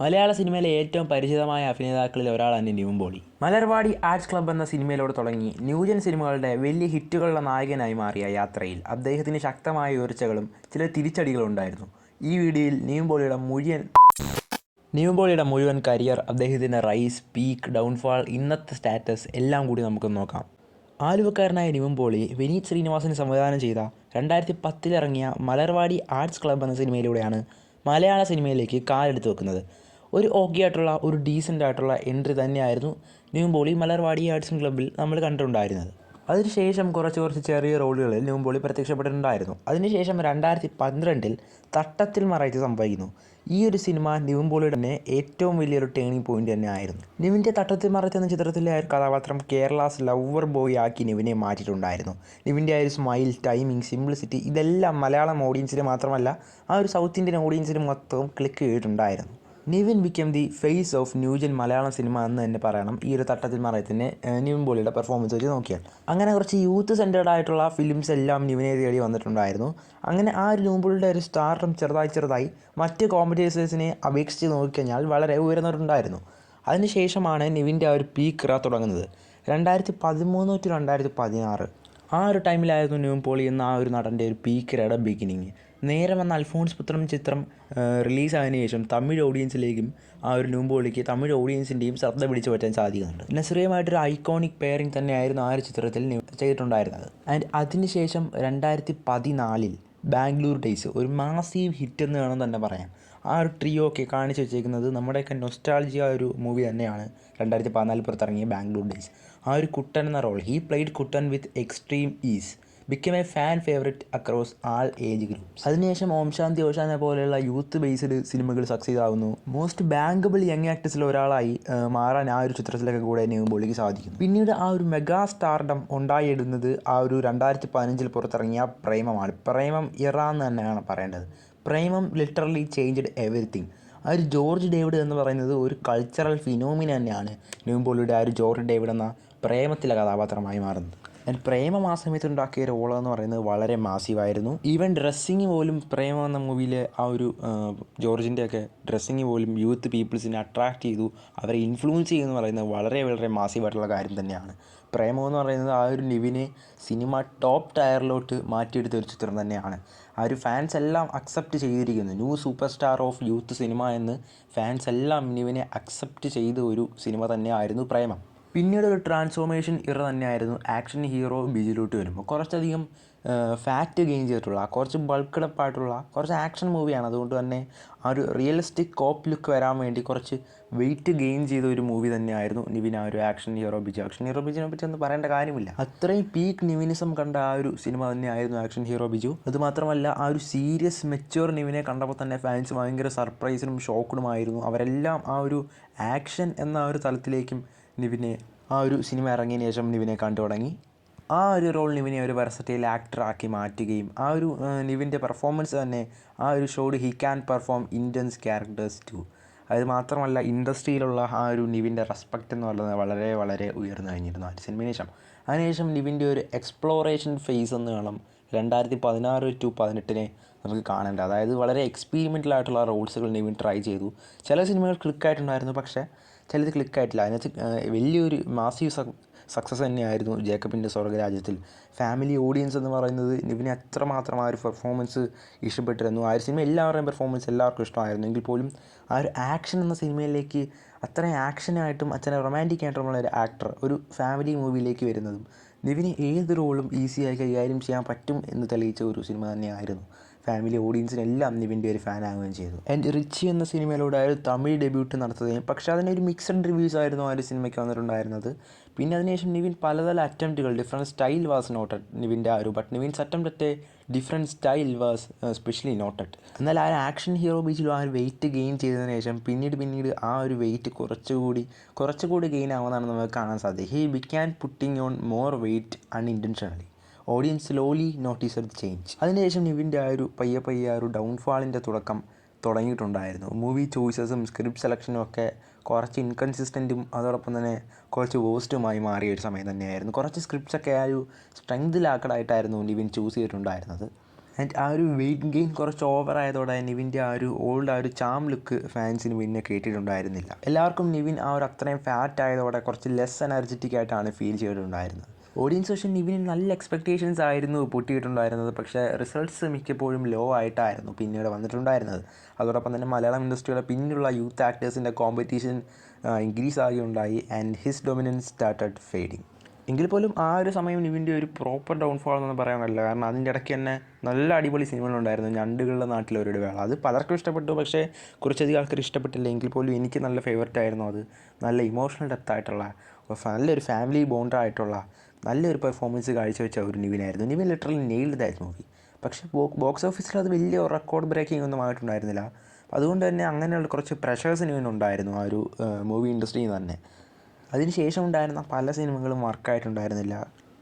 മലയാള സിനിമയിലെ ഏറ്റവും പരിചിതമായ അഭിനേതാക്കളിൽ ഒരാളാണ് ന്യൂമ്പോളി മലർവാടി ആർട്സ് ക്ലബ്ബ് എന്ന സിനിമയിലൂടെ തുടങ്ങി ന്യൂജൻ സിനിമകളുടെ വലിയ ഹിറ്റുകളുടെ നായകനായി മാറിയ യാത്രയിൽ അദ്ദേഹത്തിന് ശക്തമായ ഉയർച്ചകളും ചില തിരിച്ചടികളും ഉണ്ടായിരുന്നു. ഈ വീഡിയോയിൽ ന്യൂമ്പോളിയുടെ പോളിയുടെ മുഴുവൻ ന്യൂമ്പോളിയുടെ മുഴുവൻ കരിയർ അദ്ദേഹത്തിന്റെ റൈസ് പീക്ക് ഡൗൺഫാൾ ഇന്നത്തെ സ്റ്റാറ്റസ് എല്ലാം കൂടി നമുക്ക് നോക്കാം. ആലുവക്കാരനായ ന്യൂമ്പോളി പോളി വിനീത് ശ്രീനിവാസൻ സംവിധാനം ചെയ്ത രണ്ടായിരത്തി പത്തിലിറങ്ങിയ മലർവാടി ആർട്സ് ക്ലബ്ബ് എന്ന സിനിമയിലൂടെയാണ് മലയാള സിനിമയിലേക്ക് കാലെടുത്ത് വെക്കുന്നത്. ഒരു ഓക്കെ ആയിട്ടുള്ള ഒരു ഡീസന്റ് ആയിട്ടുള്ള എൻട്രി തന്നെയായിരുന്നു പോളി മലർവാടി ആർട്സ് ക്ലബ്ബിൽ നമ്മൾ കണ്ടിട്ടുണ്ടായിരുന്നത്. അതിനുശേഷം കുറച്ച് കുറച്ച് ചെറിയ റോളുകളിൽ പോളി പ്രത്യക്ഷപ്പെട്ടിട്ടുണ്ടായിരുന്നു. അതിനുശേഷം രണ്ടായിരത്തി പന്ത്രണ്ടിൽ തട്ടത്തിൽ മറയത്ത് സംഭവിക്കുന്നു. ഈ ഒരു സിനിമ നിവിൻ പോളിയുടെ തന്നെ ഏറ്റവും വലിയൊരു ടേണിംഗ് പോയിന്റ് തന്നെ ആയിരുന്നു നിവിന്റെ തട്ടത്തിൽ മറയത്ത് എന്ന ചിത്രത്തിലെ ആ ഒരു കഥാപാത്രം കേരളാസ് ലവർ ബോയ് ആക്കി നിവിനെ മാറ്റിയിട്ടുണ്ടായിരുന്നു. നിവിന്റെ ആ ഒരു സ്മൈൽ ടൈമിംഗ് സിംപ്ലിസിറ്റി ഇതെല്ലാം മലയാളം ഓഡിയൻസിന് മാത്രമല്ല ആ ഒരു സൗത്ത് ഇന്ത്യൻ ഓഡിയൻസിന് മൊത്തവും ക്ലിക്ക് ചെയ്തിട്ടുണ്ടായിരുന്നു. Nivin become the face of new gen Malayalam cinema എന്ന് തന്നെ പറയണം. ഈ ഒരു തട്ടത്തിൽ മറയത്തിന്റെ നിവിൻ പോളിയുടെ പെർഫോമൻസ് വെച്ച് നോക്കിയാൽ. അങ്ങനെ കുറച്ച് യൂത്ത് സെന്റേഡ് ആയിട്ടുള്ള ഫിലിംസ് എല്ലാം നിവിനെ തേടി വന്നിട്ടുണ്ടായിരുന്നു. അങ്ങനെ ആ ഒരു നിവിൻ ഒരു സ്റ്റാർട്ടം ചെറുതായി ചെറുതായി മറ്റ് കോമ്പറ്റീസേഴ്സിനെ അപേക്ഷിച്ച് നോക്കിക്കഴിഞ്ഞാൽ വളരെ ഉയർന്നിട്ടുണ്ടായിരുന്നു. അതിനുശേഷമാണ് നിവിന്റെ ആ ഒരു പീക്ക് ഇറ തുടങ്ങുന്നത്. രണ്ടായിരത്തി പതിമൂന്ന് ടു രണ്ടായിരത്തി പതിനാറ് ആ ഒരു ടൈമിലായിരുന്നു നിവിൻ പോളി എന്ന ആ ഒരു നടന്റെ ഒരു പീക്ക് ഇറയുടെ ബിഗിനിങ് നേരെ വന്ന അൽഫോൺസ് പുത്രം ചിത്രം റിലീസായതിനു ശേഷം തമിഴ് ഓഡിയൻസിലേക്കും ആ ഒരു നിവിൻ പോളിക്ക് തമിഴ് ഓഡിയൻസിന്റെയും ശ്രദ്ധ പിടിച്ചു പറ്റാൻ സാധിക്കുന്നുണ്ട്. നസ്രിയമായിട്ടൊരു ഐക്കോണിക് പെയറിംഗ് തന്നെയായിരുന്നു ആ ഒരു ചിത്രത്തിൽ ചെയ്തിട്ടുണ്ടായിരുന്നത്. ആൻഡ് അതിനുശേഷം രണ്ടായിരത്തി പതിനാലിൽ ബാംഗ്ലൂർ ഡേയ്സ് ഒരു മാസീവ് ഹിറ്റ് എന്ന് വേണം തന്നെ പറയാം ആ ഒരു ട്രിയോ ഒക്കെ കാണിച്ചു വെച്ചേക്കുന്നത് നമ്മുടെയൊക്കെ നൊസ്റ്റാൾജിയ ഒരു മൂവി തന്നെയാണ് രണ്ടായിരത്തി പതിനാലിൽ പുറത്തിറങ്ങിയ ബാംഗ്ലൂർ ഡേയ്സ് ആ ഒരു കുട്ടൻ എന്ന role he played Kuttan with extreme ease become a fan favourite across all age groups അതിനുശേഷം ഓം ശാന്തി ഓഷാനെ പോലെയുള്ള യൂത്ത് ബേസ്ഡ് സിനിമകൾ സക്സീഡ് ആകുന്നു മോസ്റ്റ് ബാങ്കബിൾ യങ് ആക്ടേഴ്സിൽ ഒരാളായി മാറാൻ ആ ഒരു ചിത്രത്തിലൊക്കെ കൂടെ നിവിൻ പോളിക്ക് സാധിക്കുന്നു. പിന്നീട് ആ ഒരു മെഗാ സ്റ്റാർഡം ഉണ്ടായിടുന്നത് ആ ഒരു രണ്ടായിരത്തി പതിനഞ്ചിൽ പുറത്തിറങ്ങിയ പ്രേമമാണ്. പ്രേമം ഇറ എന്ന് തന്നെയാണ് പറയേണ്ടത്. പ്രേമം ലിറ്ററലി ചേഞ്ച്ഡ് എവറിത്തിങ് ആ ഒരു ജോർജ് ഡേവിഡ് എന്ന് പറയുന്നത് ഒരു കൾച്ചറൽ ഫിനോമിന തന്നെയാണ്. നിവിൻ പോളിയുടെ ആ ഒരു ജോർജ് ഡേവിഡ് എന്ന പ്രേമത്തിലെ കഥാപാത്രമായി മാറുന്നത്. ആൻഡ് പ്രേമം ആ സമയത്ത് ഉണ്ടാക്കിയ റോൾ എന്ന് പറയുന്നത് വളരെ മാസീവായിരുന്നു ഈവൻ ഡ്രസ്സിങ് പോലും പ്രേമം എന്ന മൂവിയിലെ ആ ഒരു ജോർജിന്റെ ഒക്കെ ഡ്രസ്സിങ് പോലും യൂത്ത് പീപ്പിൾസിനെ അട്രാക്ട് ചെയ്തു. അവരെ ഇൻഫ്ലുവൻസ് ചെയ്യുമെന്ന് പറയുന്നത് വളരെ വളരെ മാസീവായിട്ടുള്ള കാര്യം തന്നെയാണ്. പ്രേമം എന്ന് പറയുന്നത് ആ ഒരു ലിവിനെ സിനിമ ടോപ്പ് ടയറിലോട്ട് മാറ്റിയെടുത്ത ഒരു ചിത്രം തന്നെയാണ്. ആ ഒരു ഫാൻസ് എല്ലാം അക്സെപ്റ്റ് ചെയ്തിരിക്കുന്നു. New super star of youth cinema എന്ന് ഫാൻസ് എല്ലാം നിവിനെ അക്സെപ്റ്റ് ചെയ്ത ഒരു സിനിമ തന്നെയായിരുന്നു പ്രേമം. പിന്നീട് ഒരു ട്രാൻസ്ഫോർമേഷൻ ഇറ തന്നെയായിരുന്നു. ആക്ഷൻ ഹീറോ ബിജിലോട്ട് വരുമ്പോൾ കുറച്ചധികം ഫാറ്റ് ഗെയിൻ ചെയ്തിട്ടുള്ള കുറച്ച് ബൾക്കഡപ്പ് ആയിട്ടുള്ള കുറച്ച് ആക്ഷൻ മൂവിയാണ് അതുകൊണ്ട് തന്നെ ആ ഒരു റിയലിസ്റ്റിക് കോപ്പ് ലുക്ക് വരാൻ വേണ്ടി കുറച്ച് വെയിറ്റ് ഗെയിൻ ചെയ്ത ഒരു മൂവി തന്നെയായിരുന്നു നിവിൻ ആ ഒരു action hero Biju. Action hero ബിജുവിനെ പറ്റി ഒന്നും പറയേണ്ട കാര്യമില്ല. അത്രയും പീക്ക് നിവിനിസം കണ്ട ആ ഒരു സിനിമ തന്നെയായിരുന്നു ആക്ഷൻ ഹീറോ ബിജു. അതുമാത്രമല്ല ആ ഒരു സീരിയസ് മെച്ചുവർ നിവിനെ കണ്ടപ്പോൾ തന്നെ ഫാൻസ് ഭയങ്കര സർപ്രൈസിനും ഷോക്കിനുമായിരുന്നു അവരെല്ലാം ആ ഒരു ആക്ഷൻ എന്ന ആ ഒരു തലത്തിലേക്കും നിവിനെ ആ ഒരു സിനിമ ഇറങ്ങിയതിന് ശേഷം നിവിനെ കണ്ടു തുടങ്ങി. ആ ഒരു റോൾ നിവിനെ ഒരു വെർസറ്റൈൽ ആക്ടറാക്കി മാറ്റുകയും ആ ഒരു നിവിന്റെ പെർഫോമൻസ് തന്നെ ആ ഒരു showed he can perform intense characters too അത് മാത്രമല്ല ഇൻഡസ്ട്രിയിലുള്ള ആ ഒരു നിവിന്റെ റെസ്പെക്റ്റ് എന്ന് പറയുന്നത് വളരെ വളരെ ഉയർന്നു കഴിഞ്ഞിരുന്നു ആ ഒരു സിനിമയ്ക്ക് ശേഷം. അതിനുശേഷം നിവിന്റെ ഒരു എക്സ്പ്ലോറേഷൻ ഫേസ് എന്ന് വേണം രണ്ടായിരത്തി പതിനാറ് ടു പതിനെട്ടിനെ നമുക്ക് കാണേണ്ടത്. അതായത് വളരെ എക്സ്പീരിമെന്റൽ ആയിട്ടുള്ള റോൾസുകൾ നിവിൻ ട്രൈ ചെയ്തു. ചില സിനിമകൾ ക്ലിക്കായിട്ടുണ്ടായിരുന്നു പക്ഷേ ചിലത് ക്ലിക്കായിട്ടില്ല അതിനകത്ത് വലിയൊരു മാസീവ് സക്സസ് തന്നെയായിരുന്നു ജേക്കബിന്റെ സ്വർഗരാജ്യത്തിൽ ഫാമിലി ഓഡിയൻസ് എന്ന് പറയുന്നത് ഇവനെ അത്രമാത്രം ആ ഒരു പെർഫോമൻസ് ഇഷ്ടപ്പെട്ടിരുന്നു. ആ ഒരു സിനിമ എല്ലാവരുടെയും പെർഫോമൻസ് എല്ലാവർക്കും ഇഷ്ടമായിരുന്നു. എങ്കിൽ പോലും ആ ഒരു ആക്ഷൻ എന്ന സിനിമയിലേക്ക് അത്രയും ആക്ഷനായിട്ടും അച്ഛനെ റൊമാന്റിക് ആയിട്ടുള്ള ഒരു ആക്ടർ ഒരു ഫാമിലി മൂവിയിലേക്ക് വരുന്നതും നിവിന് ഏത് റോളും ഈസിയായി കൈകാര്യം ചെയ്യാൻ പറ്റും എന്ന് തെളിയിച്ച ഒരു സിനിമ തന്നെയായിരുന്നു. ഫാമിലി ഓഡിയൻസിനെല്ലാം നിവിന്റെ ഒരു ഫാൻ ആകുകയും ചെയ്തു. ആൻഡ് റിച്ചി എന്ന സിനിമയിലൂടെ ആ തമിഴ് ഡെബ്യൂട്ട് നടത്തുകയും പക്ഷേ അതിനൊരു മിക്സഡ് റിവ്യൂസ് ആയിരുന്നു ആ ഒരു സിനിമയ്ക്ക് വന്നിട്ടുണ്ടായിരുന്നത്. പിന്നെ അതിനുശേഷം നിവിൻ പലതരം അറ്റംപ്റ്റുകൾ ഡിഫറെന്റ് സ്റ്റൈൽ വാസ് നോട്ടഡ് നിവിന്റെ ആ ഒരു but Nivin's attempt at different style was specially noted എന്നാൽ ആ ആക്ഷൻ ഹീറോ ബീച്ചിലും ആ ഒരു വെയിറ്റ് ഗെയിൻ ചെയ്തതിന് ശേഷം പിന്നീട് പിന്നീട് ആ ഒരു വെയിറ്റ് കുറച്ചുകൂടി കുറച്ചുകൂടി ഗെയിൻ ആവുന്നതാണ് നമുക്ക് കാണാൻ സാധിക്കും he began putting on more weight unintentionally audience slowly notice the change അതിനുശേഷം നിവിന്റെ ആ ഒരു പയ്യെ പയ്യെ ആ ഒരു ഡൗൺഫാളിന്റെ തുടക്കം തുടങ്ങിയിട്ടുണ്ടായിരുന്നു. മൂവി ചോയ്സസും സ്ക്രിപ്റ്റ് സെലക്ഷനും ഒക്കെ കുറച്ച് ഇൻകൺസിസ്റ്റന്റും അതോടൊപ്പം തന്നെ കുറച്ച് വേസ്റ്റുമായി മാറിയ ഒരു സമയം തന്നെയായിരുന്നു. കുറച്ച് സ്ക്രിപ്റ്റ്സൊക്കെ ആ ഒരു സ്ട്രെങ്ത് ലാക്കഡായിട്ടായിരുന്നു നിവിൻ ചൂസ് ചെയ്തിട്ടുണ്ടായിരുന്നത്. ആൻഡ് ആ ഒരു വെയിറ്റ് ഗെയിൻ കുറച്ച് ഓവർ ആയതോടെ നിവിന്റെ ആ ഒരു ഓൾഡ് ആ ഒരു ചാം ലുക്ക് ഫാൻസിന് പിന്നെ കേട്ടിട്ടുണ്ടായിരുന്നില്ല. എല്ലാവർക്കും നിവിൻ ആ ഒരു അത്രയും ഫാറ്റ് ആയതോടെ കുറച്ച് ലെസ് എനർജറ്റിക് ആയിട്ടാണ് ഫീൽ ചെയ്തിട്ടുണ്ടായിരുന്നത്. ഓഡിയൻസ് പക്ഷേ നിവിന് നല്ല എക്സ്പെക്റ്റേഷൻസ് ആയിരുന്നു പൊട്ടിയിട്ടുണ്ടായിരുന്നത്. പക്ഷേ റിസൾട്ട്സ് മിക്കപ്പോഴും ലോ ആയിട്ടായിരുന്നു പിന്നീട് വന്നിട്ടുണ്ടായിരുന്നത്. അതോടൊപ്പം തന്നെ മലയാളം ഇൻഡസ്ട്രിയുടെ പിന്നിലുള്ള യൂത്ത് ആക്ടേഴ്സിന്റെ competition increase ആകുകയുണ്ടായി and his dominance started fading എങ്കിൽ പോലും ആ ഒരു സമയം നിവിന്റെ ഒരു പ്രോപ്പർ ഡൗൺഫോൾ എന്ന് പറയാൻ കഴിയില്ല. കാരണം അതിന്റെ ഇടയ്ക്ക് തന്നെ നല്ല അടിപൊളി സിനിമകളുണ്ടായിരുന്നു ഞണ്ടുകളുടെ നാട്ടിലെ ഒരു വേള അത് പലർക്കും ഇഷ്ടപ്പെട്ടു. പക്ഷേ കുറച്ചധികം ആൾക്കാർ ഇഷ്ടപ്പെട്ടില്ല. എങ്കിൽ പോലും എനിക്ക് നല്ല ഫേവററ്റ് ആയിരുന്നു അത്. നല്ല ഇമോഷണൽ ഡെപ്ത് ആയിട്ടുള്ള നല്ലൊരു ഫാമിലി ബോണ്ടായിട്ടുള്ള നല്ലൊരു പെർഫോമൻസ് കാഴ്ചവെച്ച ഒരു നിവിനായിരുന്നു. Nivin literally nailed that movie പക്ഷേ ബോക്സ് ഓഫീസിൽ അത് വലിയ റെക്കോർഡ് ബ്രേക്കിംഗ് ഒന്നും ആയിട്ടുണ്ടായിരുന്നില്ല. അതുകൊണ്ട് തന്നെ അങ്ങനെയുള്ള കുറച്ച് പ്രഷേഴ്സ് നിവിനുണ്ടായിരുന്നു ആ ഒരു മൂവി ഇൻഡസ്ട്രിയിൽ തന്നെ. അതിനുശേഷം ഉണ്ടായിരുന്ന പല സിനിമകളും വർക്കായിട്ടുണ്ടായിരുന്നില്ല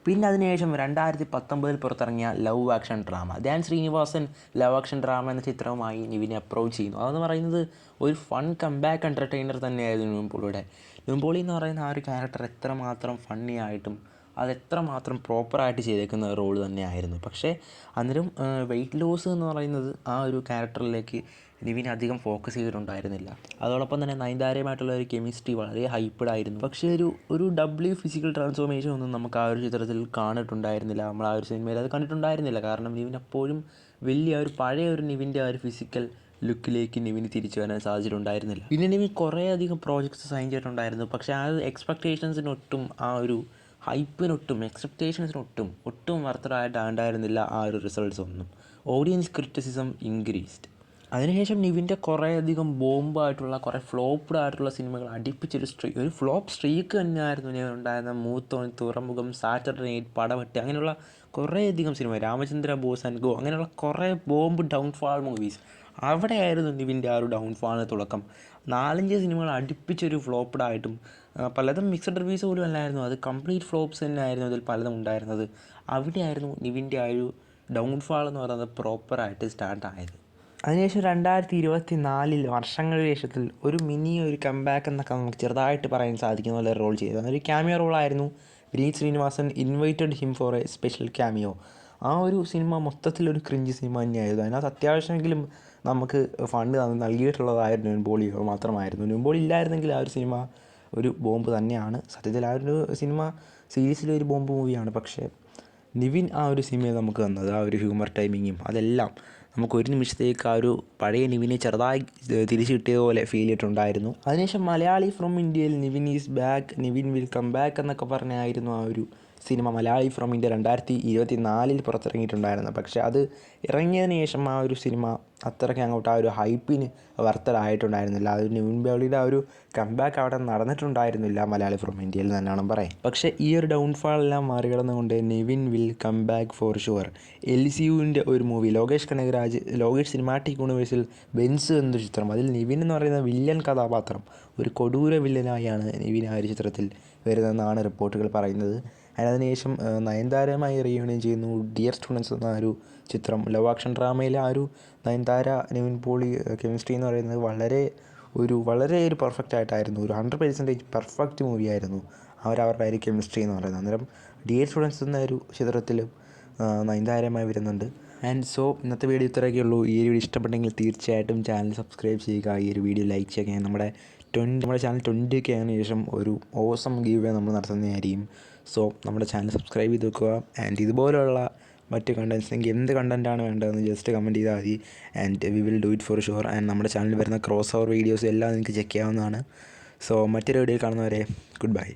പിന്നെ അതിനുശേഷം രണ്ടായിരത്തി പത്തൊമ്പതിൽ പുറത്തിറങ്ങിയ love action drama Dhyan Srinivasan love action drama എന്ന ചിത്രവുമായി നിവിനെ അപ്രോച്ച് ചെയ്യുന്നു. അതെന്ന് പറയുന്നത് ഒരു ഫൺ കംബാക്ക് എന്റർടൈനർ തന്നെയായിരുന്നു നിവിൻപോളിയുടെ നിവിൻപോളി എന്ന് പറയുന്ന ആ ഒരു ക്യാരക്ടർ എത്രമാത്രം ഫണ്ണി ആയിട്ടും അത് എത്രമാത്രം പ്രോപ്പറായിട്ട് ചെയ്തേക്കുന്ന റോൾ തന്നെയായിരുന്നു. പക്ഷേ അന്നേരം വെയിറ്റ് ലോസ് എന്ന് പറയുന്നത് ആ ഒരു ക്യാരക്ടറിലേക്ക് നിവിൻ അധികം ഫോക്കസ് ചെയ്തിട്ടുണ്ടായിരുന്നില്ല. അതോടൊപ്പം തന്നെ നയൻതാരയുമായിട്ടുള്ള ഒരു കെമിസ്ട്രി വളരെ ഹൈപ്പഡ് ആയിരുന്നു. പക്ഷേ ഒരു ഒരു ഡബ്ല്യു ഫിസിക്കൽ ട്രാൻസ്ഫോർമേഷൻ ഒന്നും നമുക്ക് ആ ഒരു ചിത്രത്തിൽ കാണിട്ടുണ്ടായിരുന്നില്ല. നമ്മൾ ആ ഒരു സിനിമയിൽ അത് കണ്ടിട്ടുണ്ടായിരുന്നില്ല. കാരണം നിവിൻ അപ്പോഴും വലിയ ഒരു പഴയ ഒരു നിവിന്റെ ആ ഒരു ഫിസിക്കൽ ലുക്കിലേക്ക് നിവിന് തിരിച്ചു വരാൻ സാധിച്ചിട്ടുണ്ടായിരുന്നില്ല. പിന്നെ നിവിൻ കുറേ അധികം പ്രോജക്ട്സ് സൈൻ ചെയ്തിട്ടുണ്ടായിരുന്നു. പക്ഷേ ആ എക്സ്പെക്റ്റേഷൻസിനൊട്ടും ആ ഒരു ഹൈപ്പിനൊട്ടും എക്സ്പെക്റ്റേഷൻസിനൊട്ടും ഒട്ടും വർത്തഡായിട്ടാണ്ടായിരുന്നില്ല ആ ഒരു റിസൾട്ട്സ് ഒന്നും. ഓഡിയൻസ് ക്രിറ്റിസിസം ഇൻക്രീസ്ഡ് അതിനുശേഷം നിവിന്റെ കുറേയധികം ബോംബായിട്ടുള്ള കുറേ ഫ്ലോപ്പ്ഡ് ആയിട്ടുള്ള സിനിമകൾ അടിപ്പിച്ചൊരു സ്ട്രീ ഒരു ഫ്ലോപ്പ് സ്ട്രീക്ക് തന്നെയായിരുന്നു ഞാൻ ഉണ്ടായിരുന്ന മൂത്തോൻ തുറമുഖം സാറ്റർഡേ നൈറ്റ് പടവട്ട് അങ്ങനെയുള്ള കുറേ അധികം cinema Ramachandra Boss and Co അങ്ങനെയുള്ള കുറേ ബോംബ് ഡൗൺഫാൾ മൂവീസ് അവിടെയായിരുന്നു നിവിന്റെ ആ ഒരു ഡൗൺഫാളിന് തുടക്കം. നാലഞ്ച് സിനിമകൾ അടുപ്പിച്ചൊരു ഫ്ലോപ്പ്ഡ് ആയിട്ടും പലതും മിക്സഡ് റിവ്യൂസ് പോലും അല്ലായിരുന്നു. അത് കംപ്ലീറ്റ് ഫ്ലോപ്സ് തന്നെയായിരുന്നു അതിൽ പലതും ഉണ്ടായിരുന്നത്. അവിടെയായിരുന്നു നിവിന്റെ ആ ഒരു ഡൗൺഫാൾ എന്ന് പറയുന്നത് പ്രോപ്പറായിട്ട് സ്റ്റാർട്ട് ആയത്. അതിനുശേഷം രണ്ടായിരത്തി ഇരുപത്തി നാലിൽ വർഷങ്ങളുടെ ശേഷത്തിൽ ഒരു മിനി ഒരു കംബാക്ക് എന്നൊക്കെ നമുക്ക് ചെറുതായിട്ട് പറയാൻ സാധിക്കുന്ന പോലെ റോൾ ചെയ്തു. അതൊരു cameo റോളായിരുന്നു Vineeth Srinivasan invited him for a special cameo ആ ഒരു സിനിമ മൊത്തത്തിലൊരു ക്രിഞ്ച് സിനിമ തന്നെയായിരുന്നു. അതിനകത്ത് അത്യാവശ്യമെങ്കിലും നമുക്ക് ഫണ്ട് നൽകിയിട്ടുള്ളതായിരുന്നു നുൻബോളി മാത്രമായിരുന്നു. നുൻബോളി ഇല്ലായിരുന്നെങ്കിൽ ആ ഒരു സിനിമ ഒരു ബോംബ് തന്നെയാണ്. സത്യത്തിൽ ആ ഒരു സിനിമ സീരീസിലെ ഒരു ബോംബ് മൂവിയാണ്. പക്ഷേ നിവിൻ ആ ഒരു സിനിമയിൽ നമുക്ക് തന്നത് ആ ഒരു ഹ്യൂമർ ടൈമിങ്ങും അതെല്ലാം നമുക്ക് ഒരു നിമിഷത്തേക്ക് ആ ഒരു പഴയ നിവിനെ ചെറുതായി തിരിച്ചു കിട്ടിയതുപോലെ ഫീൽ ചെയ്തിട്ടുണ്ടായിരുന്നു. അതിനുശേഷം മലയാളി ഫ്രം ഇന്ത്യയിൽ Nivin is back Nivin will come back എന്നൊക്കെ പറഞ്ഞായിരുന്നു ആ ഒരു സിനിമ മലയാളി ഫ്രം ഇന്ത്യ രണ്ടായിരത്തി ഇരുപത്തി നാലിൽ പുറത്തിറങ്ങിയിട്ടുണ്ടായിരുന്നു. പക്ഷേ അത് ഇറങ്ങിയതിന് ശേഷം ആ ഒരു സിനിമ അത്രയ്ക്ക് അങ്ങോട്ട് ആ ഒരു ഹൈപ്പിന് വർത്തലായിട്ടുണ്ടായിരുന്നില്ല. അത് നിവിൻ ബോളിയുടെ ആ ഒരു കംബാക്ക് അവിടെ നടന്നിട്ടുണ്ടായിരുന്നില്ല മലയാളി ഫ്രം ഇന്ത്യയിൽ തന്നെയാണ് പറയാം. പക്ഷേ ഈ ഒരു ഡൗൺഫാൾ എല്ലാം മറികടന്നുകൊണ്ട് Nivin will come back for sure L C യുവിന്റെ ഒരു മൂവി ലോകേഷ് കനകരാജ് ലോകേഷ് സിനിമാറ്റിക് യൂണിവേഴ്സിൽ ബെൻസ് എന്നൊരു ചിത്രം അതിൽ നിവിൻ എന്ന് പറയുന്ന വില്ലൻ കഥാപാത്രം ഒരു കൊടൂര വില്ലനായാണ് നിവിൻ ആ ഒരു ചിത്രത്തിൽ വരുന്നതെന്നാണ് റിപ്പോർട്ടുകൾ പറയുന്നത്. അതിനുശേഷം നയൻതാരയുമായി റീയൂണിയൻ ചെയ്യുന്നു. ഡിയർ സ്റ്റുഡൻസ് എന്ന ഒരു ചിത്രം. ലവ് ആക്ഷൻ ഡ്രാമയിലെ ആ ഒരു നയൻതാര നിവിൻ പോളി കെമിസ്ട്രി എന്ന് പറയുന്നത് വളരെ ഒരു വളരെ ഒരു പെർഫെക്റ്റ് ആയിട്ടായിരുന്നു. ഒരു ഹൺഡ്രഡ് പെർസെന്റേജ് പെർഫെക്റ്റ് മൂവി ആയിരുന്നു. അവർ അവരുടെ ഒരു കെമിസ്ട്രി എന്ന് പറയുന്നത്. അന്നേരം ഡിയർ സ്റ്റുഡൻസ് എന്ന ഒരു ചിത്രത്തിലും നയൻതാരമായി വരുന്നുണ്ട്. ആൻഡ് സോ ഇന്നത്തെ വീഡിയോ ഇത്രയൊക്കെ ഉള്ളൂ ഈ ഒരു വീഡിയോ ഇഷ്ടപ്പെട്ടെങ്കിൽ തീർച്ചയായിട്ടും ചാനൽ സബ്സ്ക്രൈബ് ചെയ്യുക. ഈ ഒരു വീഡിയോ ലൈക്ക് ചെയ്യുക. നമ്മുടെ ട്വന്റി നമ്മുടെ ചാനൽ ട്വന്റി ഒക്കെ ആയതിനു ശേഷം ഒരു ഓസം ഗീവ് വേ നമ്മൾ നടത്തുന്നതായിരിക്കും. സോ നമ്മുടെ ചാനൽ സബ്സ്ക്രൈബ് ചെയ്ത് വെക്കുക. ആൻഡ് ഇതുപോലെയുള്ള മറ്റ് കണ്ടൻസ് നിങ്ങൾക്ക് എന്ത് കണ്ടന്റാണ് വേണ്ടതെന്ന് ജസ്റ്റ് കമന്റ് ചെയ്താൽ മതി. And we will do it for sure and നമ്മുടെ ചാനലിൽ വരുന്ന ക്രോസ് ഓവർ വീഡിയോസ് എല്ലാം നിങ്ങൾക്ക് ചെക്ക് ചെയ്യാവുന്നതാണ്. സോ മറ്റൊരു വീഡിയോ കാണുന്നവരെ ഗുഡ് ബൈ